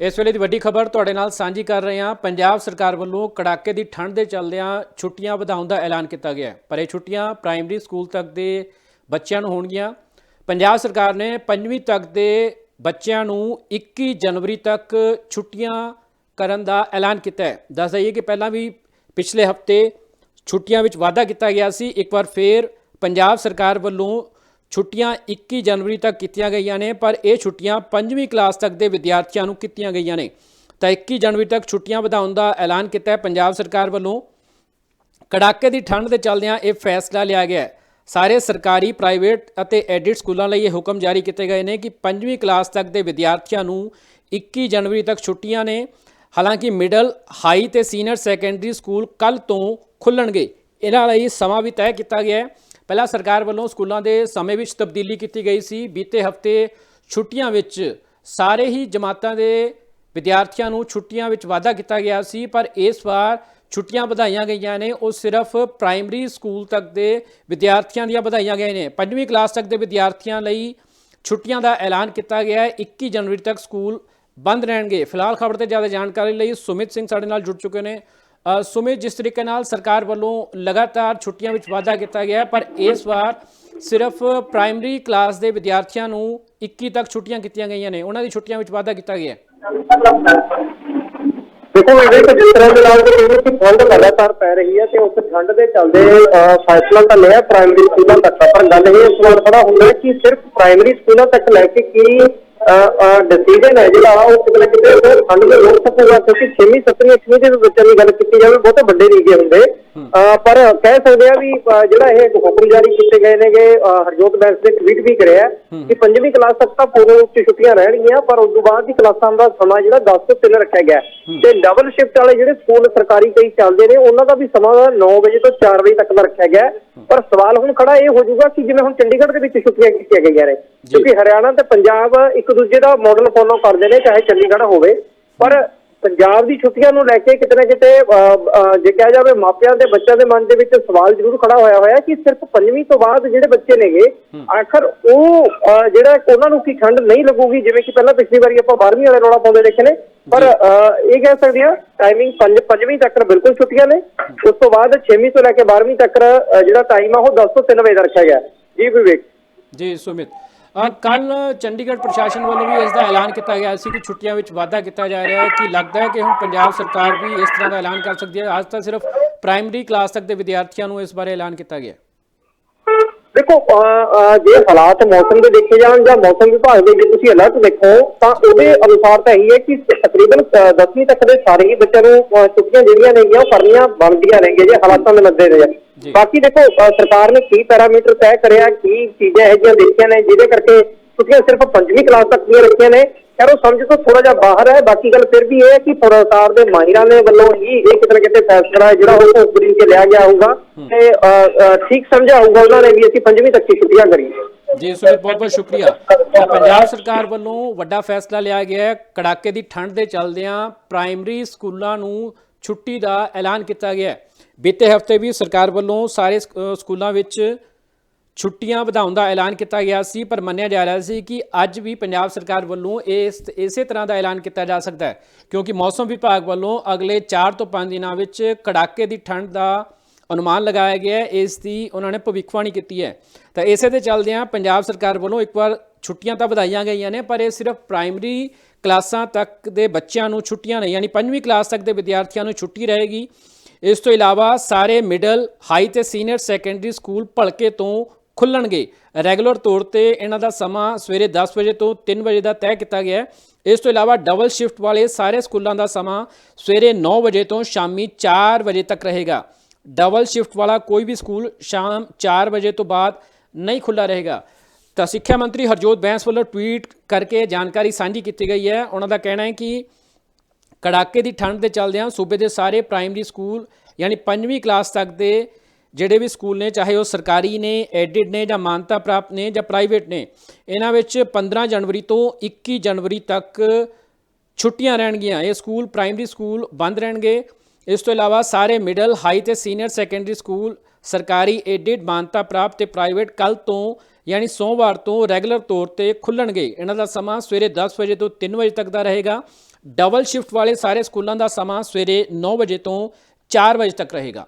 ਇਸ ਵੇਲੇ ਦੀ ਵੱਡੀ ਖਬਰ ਤੁਹਾਡੇ ਨਾਲ ਸਾਂਝੀ ਕਰ ਰਹੇ ਹਾਂ। ਪੰਜਾਬ ਸਰਕਾਰ ਵੱਲੋਂ ਕੜਾਕੇ ਦੀ ਠੰਡ ਦੇ ਚੱਲਦਿਆਂ ਛੁੱਟੀਆਂ ਵਧਾਉਣ ਦਾ ਐਲਾਨ ਕੀਤਾ ਗਿਆ ਹੈ। ਪਰ ਇਹ ਛੁੱਟੀਆਂ ਪ੍ਰਾਇਮਰੀ ਸਕੂਲ ਤੱਕ ਦੇ ਬੱਚਿਆਂ ਨੂੰ ਹੋਣਗੀਆਂ। ਪੰਜਾਬ ਸਰਕਾਰ ਨੇ 5ਵੀਂ ਤੱਕ ਦੇ ਬੱਚਿਆਂ ਨੂੰ 21 ਜਨਵਰੀ ਤੱਕ ਛੁੱਟੀਆਂ ਕਰਨ ਦਾ ਐਲਾਨ ਕੀਤਾ ਹੈ। ਦੱਸ ਦਈਏ ਕਿ ਪਹਿਲਾਂ ਵੀ ਪਿਛਲੇ ਹਫ਼ਤੇ ਛੁੱਟੀਆਂ ਵਿੱਚ ਵਾਧਾ ਕੀਤਾ ਗਿਆ ਸੀ। ਇੱਕ ਵਾਰ ਫੇਰ ਪੰਜਾਬ ਸਰਕਾਰ ਵੱਲੋਂ ਛੁੱਟੀਆਂ 21 ਜਨਵਰੀ ਤੱਕ ਕੀਤੀਆਂ ਗਈਆਂ ਨੇ, ਪਰ ਇਹ ਛੁੱਟੀਆਂ 5ਵੀਂ ਕਲਾਸ ਤੱਕ ਦੇ ਵਿਦਿਆਰਥੀਆਂ ਨੂੰ ਕੀਤੀਆਂ ਗਈਆਂ ਨੇ। ਤਾਂ 21 ਜਨਵਰੀ ਤੱਕ ਛੁੱਟੀਆਂ ਵਧਾਉਣ ਦਾ ਐਲਾਨ ਕੀਤਾ ਹੈ ਪੰਜਾਬ ਸਰਕਾਰ ਵੱਲੋਂ। ਕੜਾਕੇ ਦੀ ਠੰਡ ਦੇ ਚੱਲਦਿਆਂ ਇਹ ਫੈਸਲਾ ਲਿਆ ਗਿਆ ਹੈ। ਸਾਰੇ ਸਰਕਾਰੀ, ਪ੍ਰਾਈਵੇਟ ਅਤੇ ਐਡਿਟ ਸਕੂਲਾਂ ਲਈ ਇਹ ਹੁਕਮ ਜਾਰੀ ਕੀਤੇ ਗਏ ਨੇ ਕਿ 5ਵੀਂ ਕਲਾਸ ਤੱਕ ਦੇ ਵਿਦਿਆਰਥੀਆਂ ਨੂੰ 21 ਜਨਵਰੀ ਤੱਕ ਛੁੱਟੀਆਂ ਨੇ। ਹਾਲਾਂਕਿ ਮਿਡਲ, ਹਾਈ ਤੇ ਸੀਨੀਅਰ ਸੈਕੰਡਰੀ ਸਕੂਲ ਕੱਲ ਤੋਂ ਖੁੱਲਣਗੇ। ਇਹਨਾਂ ਲਈ ਸਮਾਂ ਵੀ ਤੈਅ ਕੀਤਾ ਗਿਆ ਹੈ। ਪਹਿਲਾਂ ਸਰਕਾਰ ਵੱਲੋਂ ਸਕੂਲਾਂ ਦੇ ਸਮੇਂ ਵਿੱਚ ਤਬਦੀਲੀ ਕੀਤੀ ਗਈ ਸੀ। ਬੀਤੇ ਹਫ਼ਤੇ ਛੁੱਟੀਆਂ ਵਿੱਚ ਸਾਰੇ ਹੀ ਜਮਾਤਾਂ ਦੇ ਵਿਦਿਆਰਥੀਆਂ ਨੂੰ ਛੁੱਟੀਆਂ ਵਿੱਚ ਵਾਧਾ ਕੀਤਾ ਗਿਆ ਸੀ, ਪਰ ਇਸ ਵਾਰ ਛੁੱਟੀਆਂ ਵਧਾਈਆਂ ਗਈਆਂ ਨੇ। ਉਹ ਸਿਰਫ ਪ੍ਰਾਇਮਰੀ ਸਕੂਲ ਤੱਕ ਦੇ ਵਿਦਿਆਰਥੀਆਂ ਦੀਆਂ ਵਧਾਈਆਂ ਗਈਆਂ ਨੇ। ਪੰਜਵੀਂ ਕਲਾਸ ਤੱਕ ਦੇ ਵਿਦਿਆਰਥੀਆਂ ਲਈ ਛੁੱਟੀਆਂ ਦਾ ਐਲਾਨ ਕੀਤਾ ਗਿਆ ਹੈ। 21 ਜਨਵਰੀ ਤੱਕ ਸਕੂਲ ਬੰਦ ਰਹਿਣਗੇ। ਫਿਲਹਾਲ ਖਬਰ ਤੇ ਜ਼ਿਆਦਾ ਜਾਣਕਾਰੀ ਲਈ ਸੁਮਿਤ ਸਿੰਘ ਸਾਡੇ ਨਾਲ ਜੁੜ ਚੁੱਕੇ ਨੇ। ਅ, ਜਿਸ ਤਰੀਕੇ ਨਾਲ ਸਰਕਾਰ ਵੱਲੋਂ ਲਗਾਤਾਰ ਛੁੱਟੀਆਂ ਵਿੱਚ ਵਾਧਾ ਕੀਤਾ ਗਿਆ ਪਰ ਇਸ ਵਾਰ ਸਿਰਫ ਪ੍ਰਾਇਮਰੀ ਕਲਾਸ ਦੇ ਵਿਦਿਆਰਥੀਆਂ ਨੂੰ 21 ਤੱਕ ਛੁੱਟੀਆਂ ਕੀਤੀਆਂ ਗਈਆਂ ਨੇ। ਉਹਨਾਂ ਦੀ ਛੁੱਟੀਆਂ ਵਿੱਚ ਵਾਧਾ ਕੀਤਾ ਗਿਆ ਦੇਖੋ ਇਹਦੇ ਵਿੱਚ ਜਿਸ ਤਰ੍ਹਾਂ ਦੇ ਨਾਲ ਕਿ ਵਿੱਚ ਠੰਡ ਲਗਾਤਾਰ ਪੈ ਰਹੀ ਹੈ ਤੇ ਉਸ ਠੰਡ ਦੇ ਚੱਲਦੇ ਫੈਸਲਾ ਤਾਂ ਲਿਆ ਪ੍ਰਾਇਮਰੀ ਸਕੂਲਾਂ ਤੱਕ ਪਰ ਗੱਲ ਇਹ ਇਸ ਵਾਰ ਖੜਾ ਹੁੰਦਾ ਕਿ ਸਿਰਫ ਪ੍ਰਾਇਮਰੀ ਸਕੂਲਾਂ ਤੱਕ ਲੈ ਕੇ ਕੀ ਡਿਸੀਜਨ ਹੈ ਜਿਹੜਾ ਉਹ ਕਿਤੇ ਨਾ ਕਿਤੇ ਦੇ ਰੋਕ ਸਕੂਗਾ ਕਿਉਂਕਿ 6ਵੀਂ 7ਵੀਂ 8ਵੀਂ ਦੇ ਬੱਚਿਆਂ ਦੀ ਗੱਲ ਕੀਤੀ ਜਾਵੇ ਬਹੁਤੇ ਵੱਡੇ ਨਹੀਂ ਗਏ ਹੁੰਦੇ ਪਰ ਕਹਿ ਸਕਦੇ ਆ ਵੀ ਜਿਹੜਾ ਇਹ ਹੁਕਮ ਜਾਰੀ ਕੀਤੇ ਗਏ ਨੇਗੇ ਹਰਜੋਤ ਬੈਂਸ ਨੇ ਟਵੀਟ ਵੀ ਕਰਿਆ ਕਿ ਪੰਜਵੀਂ ਕਲਾਸ ਤੱਕ ਤਾਂ ਪੂਰਨ ਰੂਪ 'ਚ ਛੁੱਟੀਆਂ ਰਹਿਣਗੀਆਂ ਪਰ ਉਸ ਤੋਂ ਬਾਅਦ ਦੀ ਕਲਾਸਾਂ ਦਾ ਸਮਾਂ ਜਿਹੜਾ 10 ਤੋਂ 3 ਰੱਖਿਆ ਗਿਆ। ਤੇ ਡਬਲ ਸ਼ਿਫਟ ਵਾਲੇ ਜਿਹੜੇ ਸਕੂਲ ਸਰਕਾਰੀ ਕਈ ਚੱਲਦੇ ਨੇ ਉਹਨਾਂ ਦਾ ਵੀ ਸਮਾਂ 9 ਵਜੇ ਤੋਂ 4 ਵਜੇ ਤੱਕ ਦਾ ਰੱਖਿਆ ਗਿਆ। ਪਰ ਸਵਾਲ ਹੁਣ ਖੜਾ ਇਹ ਹੋ ਜਾਊਗਾ ਕਿ ਜਿਵੇਂ ਹੁਣ ਚੰਡੀਗੜ੍ਹ ਦੇ ਵਿੱਚ ਛੁੱਟੀਆਂ ਕੀਤੀਆਂ ਗਈਆਂ ਨੇ ਕਿਉਂਕਿ ਹਰਿਆਣਾ ਤੇ ਪੰਜਾਬ ਇੱਕ ਦੂਜੇ ਦਾ ਮਾਡਲ ਫੋਲੋ ਕਰਦੇ ਨੇ ਚਾਹੇ ਚੰਡੀਗੜ੍ਹ ਹੋਵੇ ਪਰ ਪੰਜਾਬ ਦੀ ਛੁੱਟੀਆਂ ਨੂੰ ਲੈ ਕੇ ਕਿਤੇ ਨਾ ਕਿਤੇ ਜੇ ਕਿਹਾ ਜਾਵੇ ਮਾਪਿਆਂ ਦੇ ਬੱਚਿਆਂ ਦੇ ਮਨ ਦੇ ਵਿੱਚ ਸਵਾਲ ਜ਼ਰੂਰ ਖੜਾ ਹੋਇਆ ਹੋਇਆ ਕਿ ਸਿਰਫ ਪੰਜਵੀਂ ਤੋਂ ਬਾਅਦ ਜਿਹੜੇ ਬੱਚੇ ਨੇਗੇ ਆਖਰ ਉਹ ਜਿਹੜਾ ਉਹਨਾਂ ਨੂੰ ਕੀ ਠੰਡ ਨਹੀਂ ਲੱਗੂਗੀ ਜਿਵੇਂ ਕਿ ਪਹਿਲਾਂ ਪਿਛਲੀ ਵਾਰੀ ਆਪਾਂ 12ਵੀਂ ਵਾਲੇ ਰੌਲਾ ਪਾਉਂਦੇ ਦੇਖੇ ਨੇ ਪਰ ਇਹ ਕਹਿ ਸਕਦੇ ਆ ਟਾਈਮਿੰਗ ਪੰਜ ਪੰਜਵੀਂ ਤੱਕ ਬਿਲਕੁਲ ਛੁੱਟੀਆਂ ਨੇ। ਉਸ ਤੋਂ ਬਾਅਦ 6ਵੀਂ ਤੋਂ ਲੈ ਕੇ 12ਵੀਂ ਤੱਕ ਜਿਹੜਾ ਟਾਈਮ ਆ ਉਹ 10 ਤੋਂ 3 ਵਜੇ ਦਾ ਰੱਖਿਆ ਗਿਆ। ਜੀ ਵਿਵੇਕ। ਜੀ ਸੁਮਿਤ। ਕੱਲ ਚੰਡੀਗੜ੍ਹ ਪ੍ਰਸ਼ਾਸਨ ਵੱਲੋਂ ਵੀ ਇਸ ਦਾ ਐਲਾਨ ਕੀਤਾ ਗਿਆ ਸੀ ਕਿ ਛੁੱਟੀਆਂ ਵਿੱਚ ਵਾਧਾ ਕੀਤਾ ਜਾ ਰਿਹਾ ਹੈ। ਕਿ ਲੱਗਦਾ ਹੈ ਕਿ ਹੁਣ ਪੰਜਾਬ ਸਰਕਾਰ ਵੀ ਇਸ ਤਰ੍ਹਾਂ ਦਾ ਐਲਾਨ ਕਰ ਸਕਦੀ ਹੈ? ਅੱਜ ਤਾਂ ਸਿਰਫ ਪ੍ਰਾਇਮਰੀ ਕਲਾਸ ਤੱਕ ਦੇ ਵਿਦਿਆਰਥੀਆਂ ਨੂੰ ਇਸ ਬਾਰੇ ਐਲਾਨ ਕੀਤਾ ਗਿਆ ਦੇਖੋ ਜੇ ਹਾਲਾਤ ਮੌਸਮ ਦੇ ਦੇਖੇ ਜਾਣ ਜਾਂ ਮੌਸਮ ਵਿਭਾਗ ਦੇ ਜੇ ਤੁਸੀਂ ਅਲਰਟ ਦੇਖੋ, ਤਾਂ ਉਹਦੇ ਅਨੁਸਾਰ ਤਾਂ ਇਹੀ ਹੈ ਕਿ ਤਕਰੀਬਨ 10ਵੀਂ ਤੱਕ ਦੇ ਸਾਰੇ ਹੀ ਬੱਚਿਆਂ ਨੂੰ ਛੁੱਟੀਆਂ ਜਿਹੜੀਆਂ ਨੇਗੀਆਂ ਉਹ ਕਰਨੀਆਂ ਬਣਦੀਆਂ ਨੇਗੀਆਂ ਜੇ ਹਾਲਾਤਾਂ ਦੇ ਮੱਦੇ ਜੀ। ਬਾਕੀ ਦੇਖੋ ਸਰਕਾਰ ਨੇ ਕੀ ਪੈਰਾਮੀਟਰ ਤੈਅ ਕਰਿਆ ਕੀ ਚੀਜ਼ਾਂ ਇਹੋ ਜਿਹੀਆਂ ਦੇਖੀਆਂ ਨੇ ਜਿਹਦੇ ਕਰਕੇ ਛੁੱਟੀਆਂ ਸਿਰਫ ਪੰਜਵੀਂ ਕਲਾਸ ਤੱਕ ਦੀਆਂ ਰੱਖੀਆਂ ਨੇ। ਖੈਰ ਉਹ ਸਮਝ ਤੋਂ ਥੋੜਾ ਜਿਹਾ ਬਾਹਰ ਹੈ। ਬਾਕੀ ਗੱਲ ਫਿਰ ਵੀ ਇਹ ਹੈ ਕਿ ਸਰਕਾਰ ਦੇ ਮਾਹਿਰਾਂ ਦੇ ਵੱਲੋਂ ਹੀ ਇਹ ਕਿਤੇ ਨਾ ਕਿਤੇ ਫੈਸਲਾ ਹੈ ਜਿਹੜਾ ਉਹ ਉਪਰੀ ਕੇ ਲਿਆ ਗਿਆ ਹੋਊਗਾ ਤੇ ਠੀਕ ਸਮਝਿਆ ਹੋਊਗਾ ਉਹਨਾਂ ਨੇ ਵੀ ਅਸੀਂ ਪੰਜਵੀਂ ਤੱਕ ਦੀ ਛੁੱਟੀਆਂ ਕਰੀਏ ਜੀ ਸੁਮਿਤ ਬਹੁਤ ਬਹੁਤ ਸ਼ੁਕਰੀਆ। ਪੰਜਾਬ ਸਰਕਾਰ ਵੱਲੋਂ ਵੱਡਾ ਫੈਸਲਾ ਲਿਆ ਗਿਆ ਹੈ। ਕੜਾਕੇ ਦੀ ਠੰਡ ਦੇ ਚੱਲਦਿਆਂ ਪ੍ਰਾਇਮਰੀ ਸਕੂਲਾਂ ਨੂੰ ਛੁੱਟੀ ਦਾ ਐਲਾਨ ਕੀਤਾ ਗਿਆ ਹੈ। ਬੀਤੇ ਹਫ਼ਤੇ ਵੀ ਸਰਕਾਰ ਵੱਲੋਂ ਸਾਰੇ ਸਕ- ਸਕੂਲਾਂ ਵਿੱਚ ਛੁੱਟੀਆਂ ਵਧਾਉਣ ਦਾ ਐਲਾਨ ਕੀਤਾ ਗਿਆ ਸੀ, ਪਰ ਮੰਨਿਆ ਜਾ ਰਿਹਾ ਸੀ ਕਿ ਅੱਜ ਵੀ ਪੰਜਾਬ ਸਰਕਾਰ ਵੱਲੋਂ ਇਸ, ਇਸੇ ਤਰ੍ਹਾਂ ਦਾ ਐਲਾਨ ਕੀਤਾ ਜਾ ਸਕਦਾ ਹੈ, ਕਿਉਂਕਿ ਮੌਸਮ ਵਿਭਾਗ ਵੱਲੋਂ ਅਗਲੇ 4 ਤੋਂ 5 ਦਿਨਾਂ ਵਿੱਚ ਕੜਾਕੇ ਦੀ ਠੰਡ ਦਾ ਅਨੁਮਾਨ ਲਗਾਇਆ ਗਿਆ ਹੈ, ਇਸ ਦੀ ਉਹਨਾਂ ਨੇ ਭਵਿੱਖਬਾਣੀ ਕੀਤੀ ਹੈ। ਤਾਂ ਇਸੇ ਦੇ ਚੱਲਦਿਆਂ ਪੰਜਾਬ ਸਰਕਾਰ ਵੱਲੋਂ ਇੱਕ ਵਾਰ ਛੁੱਟੀਆਂ ਤਾਂ ਵਧਾਈਆਂ ਗਈਆਂ ਨੇ, ਪਰ ਇਹ ਸਿਰਫ ਪ੍ਰਾਇਮਰੀ ਕਲਾਸਾਂ ਤੱਕ ਦੇ ਬੱਚਿਆਂ ਨੂੰ ਛੁੱਟੀਆਂ ਨਹੀਂ ਯਾਨੀ ਪੰਜਵੀਂ ਕਲਾਸ ਤੱਕ ਦੇ ਵਿਦਿਆਰਥੀਆਂ ਨੂੰ ਛੁੱਟੀ ਰਹੇਗੀ। ਇਸ ਤੋਂ ਇਲਾਵਾ ਸਾਰੇ ਮਿਡਲ, ਹਾਈ ਤੇ ਸੀਨੀਅਰ ਸੈਕੰਡਰੀ ਸਕੂਲ ਭਲਕੇ ਤੋਂ ਖੁੱਲਣਗੇ। ਰੈਗੂਲਰ ਤੌਰ ਤੇ ਇਹਨਾਂ ਦਾ ਸਮਾਂ ਸਵੇਰੇ 10 ਵਜੇ ਤੋਂ 3 ਵਜੇ ਦਾ ਤੈਅ ਕੀਤਾ ਗਿਆ ਹੈ। ਇਸ ਤੋਂ ਇਲਾਵਾ ਡਬਲ ਸ਼ਿਫਟ ਵਾਲੇ ਸਾਰੇ ਸਕੂਲਾਂ ਦਾ ਸਮਾਂ ਸਵੇਰੇ 9 ਵਜੇ ਤੋਂ ਸ਼ਾਮੀ 4 ਵਜੇ ਤੱਕ ਰਹੇਗਾ। ਡਬਲ ਸ਼ਿਫਟ ਵਾਲਾ ਕੋਈ ਵੀ ਸਕੂਲ ਸ਼ਾਮ 4 ਵਜੇ ਤੋਂ ਬਾਅਦ ਨਹੀਂ ਖੁੱਲਾ ਰਹੇਗਾ। ਤਾਂ ਸਿੱਖਿਆ ਮੰਤਰੀ ਹਰਜੋਤ ਬੈਂਸ ਵੱਲੋਂ ਟਵੀਟ ਕਰਕੇ ਜਾਣਕਾਰੀ ਸਾਂਝੀ ਕੀਤੀ ਗਈ ਹੈ। ਉਹਨਾਂ ਦਾ ਕਹਿਣਾ ਹੈ ਕਿ ਕੜਾਕੇ ਦੀ ਠੰਡ ਦੇ ਚੱਲਦਿਆਂ ਸੂਬੇ ਦੇ ਸਾਰੇ ਪ੍ਰਾਇਮਰੀ ਸਕੂਲ ਯਾਨੀ ਪੰਜਵੀਂ ਕਲਾਸ ਤੱਕ ਦੇ ਜਿਹੜੇ ਵੀ ਸਕੂਲ ਨੇ, ਚਾਹੇ ਉਹ ਸਰਕਾਰੀ ਨੇ, ਐਡਿਡ ਨੇ ਜਾਂ ਮਾਨਤਾ ਪ੍ਰਾਪਤ ਨੇ ਜਾਂ ਪ੍ਰਾਈਵੇਟ ਨੇ, ਇਹਨਾਂ ਵਿੱਚ 15 ਜਨਵਰੀ ਤੋਂ 21 ਜਨਵਰੀ ਤੱਕ ਛੁੱਟੀਆਂ ਰਹਿਣਗੀਆਂ। ਇਹ ਸਕੂਲ ਪ੍ਰਾਇਮਰੀ ਸਕੂਲ ਬੰਦ ਰਹਿਣਗੇ। ਇਸ ਤੋਂ ਇਲਾਵਾ ਸਾਰੇ ਮਿਡਲ, ਹਾਈ ਤੇ ਸੀਨੀਅਰ ਸੈਕੰਡਰੀ ਸਕੂਲ ਸਰਕਾਰੀ, ਐਡਿਡ, ਮਾਨਤਾ ਪ੍ਰਾਪਤ ਤੇ ਪ੍ਰਾਈਵੇਟ ਕੱਲ ਤੋਂ ਯਾਨੀ ਸੋਮਵਾਰ ਤੋਂ ਰੈਗੂਲਰ ਤੌਰ ਤੇ ਖੁੱਲਣਗੇ। ਇਹਨਾਂ ਦਾ ਸਮਾਂ ਸਵੇਰੇ 10 ਵਜੇ ਤੋਂ 3 ਵਜੇ ਤੱਕ ਦਾ ਰਹੇਗਾ। ਡਬਲ ਸ਼ਿਫਟ ਵਾਲੇ ਸਾਰੇ ਸਕੂਲਾਂ ਦਾ ਸਮਾਂ ਸਵੇਰੇ 9 ਵਜੇ ਤੋਂ 4 ਵਜੇ ਤੱਕ ਰਹੇਗਾ।